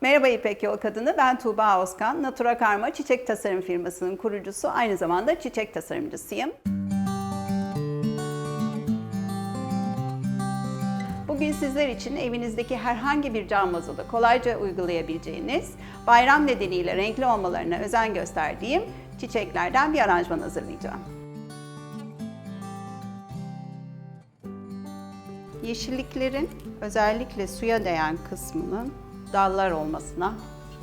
Merhaba İpek Yol Kadını, ben Tuğba Özkan. Natura Karma çiçek tasarım firmasının kurucusu, aynı zamanda çiçek tasarımcısıyım. Bugün sizler için evinizdeki herhangi bir cam vazoda kolayca uygulayabileceğiniz, bayram nedeniyle renkli olmalarına özen gösterdiğim çiçeklerden bir aranjman hazırlayacağım. Yeşilliklerin özellikle suya değen kısmının dallar olmasına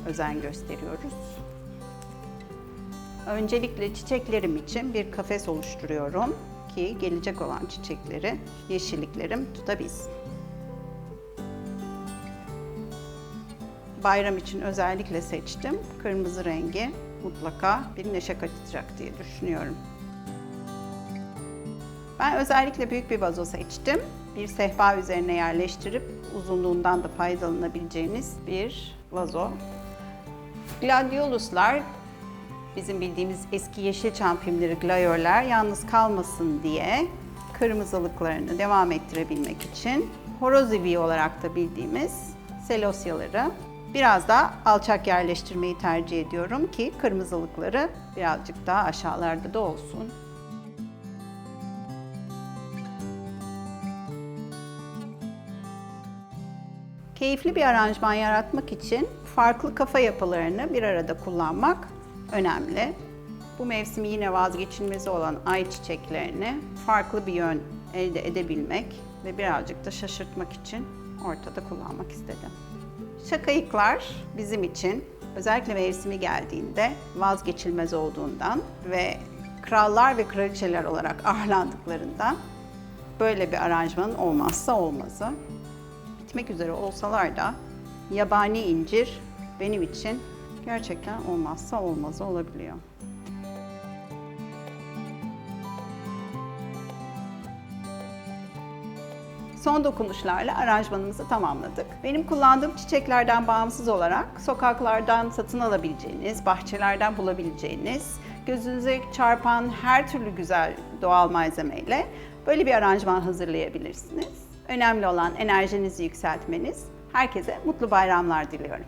özen gösteriyoruz. Öncelikle çiçeklerim için bir kafes oluşturuyorum ki gelecek olan çiçekleri yeşilliklerim tutabilsin. Bayram için özellikle seçtim. Kırmızı rengi mutlaka bir neşe katacak diye düşünüyorum. Ben özellikle büyük bir vazo seçtim. Bir sehpa üzerine yerleştirip uzunluğundan da faydalanabileceğiniz bir vazo. Gladioluslar bizim bildiğimiz eski Yeşilçam filmleri glayörler yalnız kalmasın diye kırmızılıklarını devam ettirebilmek için horozivi olarak da bildiğimiz selosyaları biraz daha alçak yerleştirmeyi tercih ediyorum ki kırmızılıkları birazcık daha aşağılarda da olsun. Keyifli bir aranjman yaratmak için farklı kafa yapılarını bir arada kullanmak önemli. Bu mevsim yine vazgeçilmezi olan ay çiçeklerini farklı bir yön elde edebilmek ve birazcık da şaşırtmak için ortada kullanmak istedim. Şakayıklar bizim için özellikle mevsimi geldiğinde vazgeçilmez olduğundan ve krallar ve kraliçeler olarak ağırlandıklarından böyle bir aranjmanın olmazsa olmazı bitmek üzere olsalar da yabani incir benim için gerçekten olmazsa olmazı olabiliyor. Son dokunuşlarla aranjmanımızı tamamladık. Benim kullandığım çiçeklerden bağımsız olarak sokaklardan satın alabileceğiniz, bahçelerden bulabileceğiniz, gözünüze çarpan her türlü güzel doğal malzemeyle böyle bir aranjman hazırlayabilirsiniz. Önemli olan enerjinizi yükseltmeniz. Herkese mutlu bayramlar diliyorum.